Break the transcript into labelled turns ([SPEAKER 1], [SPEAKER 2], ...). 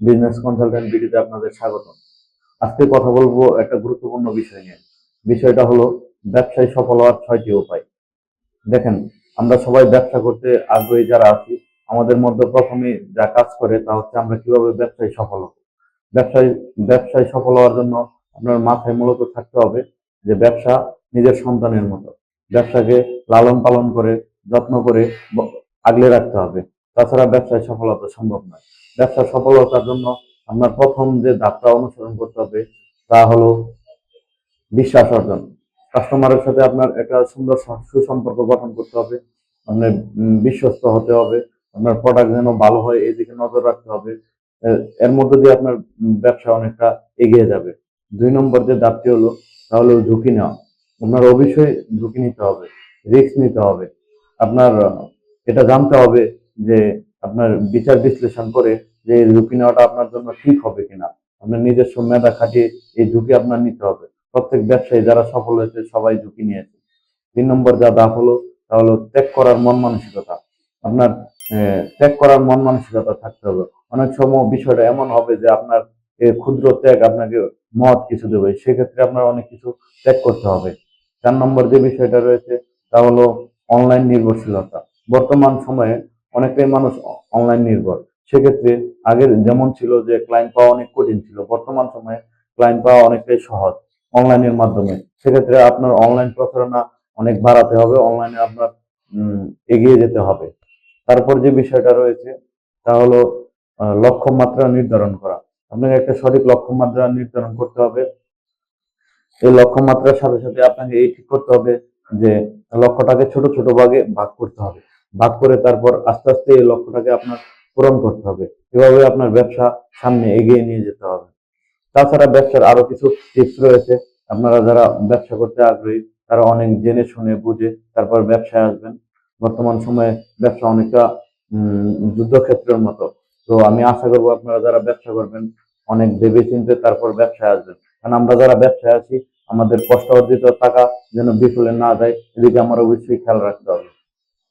[SPEAKER 1] Business consultant আপনাদের স্বাগত আজকে কথা বলব একটা গুরুত্বপূর্ণ বিষয় নিয়ে। বিষয়টা হলো সফল হওয়ার ছয়টি উপায়। দেখেন, আমরা সবাই ব্যবসা করতে আগ্রহী যারা আছি, আমাদের মধ্যে প্রথমে যা কাজ করে তা হচ্ছে আমরা কীভাবে ব্যবসায় সফল হব। ব্যবসায় ব্যবসায় সফল হওয়ার জন্য আপনার মাথায় মূলত থাকতে হবে যে ব্যবসা নিজের সন্তানের মতো। ব্যবসাকে লালন পালন করে, যত্ন করে আগলে রাখতে হবে। তাছাড়া ব্যবসায় সফলতা সম্ভব নয়। ব্যবসা সফলতার জন্য আপনার প্রথম যে ধাপটা অনুসরণ করতে হবে, তা হলো বিশ্বাস অর্জন। কাস্টমারের সাথে আপনার একটা সুন্দর সুসম্পর্ক গঠন করতে হবে আপনার বিশ্বস্ত হতে হবে, আপনার প্রোডাক্ট যেন ভালো হয় এই দিকে নজর রাখতে হবে। এর মধ্যে দিয়ে আপনার ব্যবসা অনেকটা এগিয়ে যাবে। দুই নম্বর যে ধাপটি হলো তাহলে ঝুঁকি নেওয়া। আপনার অবশ্যই ঝুঁকি নিতে হবে রিস্ক নিতে হবে। আপনার, এটা জানতে হবে যে আপনার বিচার বিশ্লেষণ করে যে এই ঝুঁকি নেওয়াটা আপনার জন্য ঠিক হবে কিনা। আপনার নিজস্ব মেধা খাটিয়ে এই ঝুঁকি আপনার নিতে হবে। প্রত্যেক ব্যবসায়ী যারা সফল হয়েছে, সবাই ঝুঁকি নিয়েছে। তিন নম্বর যা ধাপ হলো, তা হলো ত্যাগ করার মন মানসিকতা। আপনার ত্যাগ করার মন মানসিকতা থাকতে হবে। অনেক সময় বিষয়টা এমন হবে যে আপনার ক্ষুদ্র ত্যাগ আপনাকে মহৎ কিছু দেবে। সেক্ষেত্রে আপনার অনেক কিছু ত্যাগ করতে হবে। চার নম্বর যে বিষয়টা রয়েছে, তা হলো অনলাইন নির্ভরশীলতা। বর্তমান সময়ে অনেকটাই মানুষ অনলাইন নির্ভর। সেক্ষেত্রে আগের যেমন ছিল যে ক্লায়েন্ট পাওয়া অনেক কঠিন ছিল, বর্তমান সময়ে ক্লায়েন্ট পাওয়া অনেকটাই সহজ অনলাইনের মাধ্যমে। সেক্ষেত্রে আপনার অনলাইন প্রচারণা অনেক বাড়াতে হবে অনলাইনে আপনার এগিয়ে যেতে হবে। তারপর যে বিষয়টা রয়েছে, তা হলো লক্ষ্যমাত্রা নির্ধারণ করা। আপনাকে একটা সঠিক লক্ষ্যমাত্রা নির্ধারণ করতে হবে। এই লক্ষ্যমাত্রার সাথে সাথে আপনাকে এই ঠিক করতে হবে যে লক্ষ্যটাকে ছোট ছোট ভাগে ভাগ করতে হবে। ভাগ করে তারপর আস্তে আস্তে এই লক্ষ্যটাকে আপনার পূরণ করতে হবে। এভাবে আপনার ব্যবসা সামনে এগিয়ে নিয়ে যেতে হবে। তাছাড়া ব্যবসার আরও কিছু টিপস রয়েছে। আপনারা যারা ব্যবসা করতে আগ্রহী, তারা অনেক জেনে শুনে বুঝে তারপর ব্যবসায় আসবেন। বর্তমান সময়ে ব্যবসা অনেকটা যুদ্ধক্ষেত্রের মতো। তো আমি আশা করব আপনারা যারা ব্যবসা করবেন, অনেক ভেবে চিন্তে তারপর ব্যবসায় আসবেন। কারণ আমরা যারা ব্যবসায় আছি, আমাদের কষ্ট অর্জিত টাকা যেন বিফলে না যায়, এদিকে আমার অবশ্যই খেয়াল রাখতে হবে।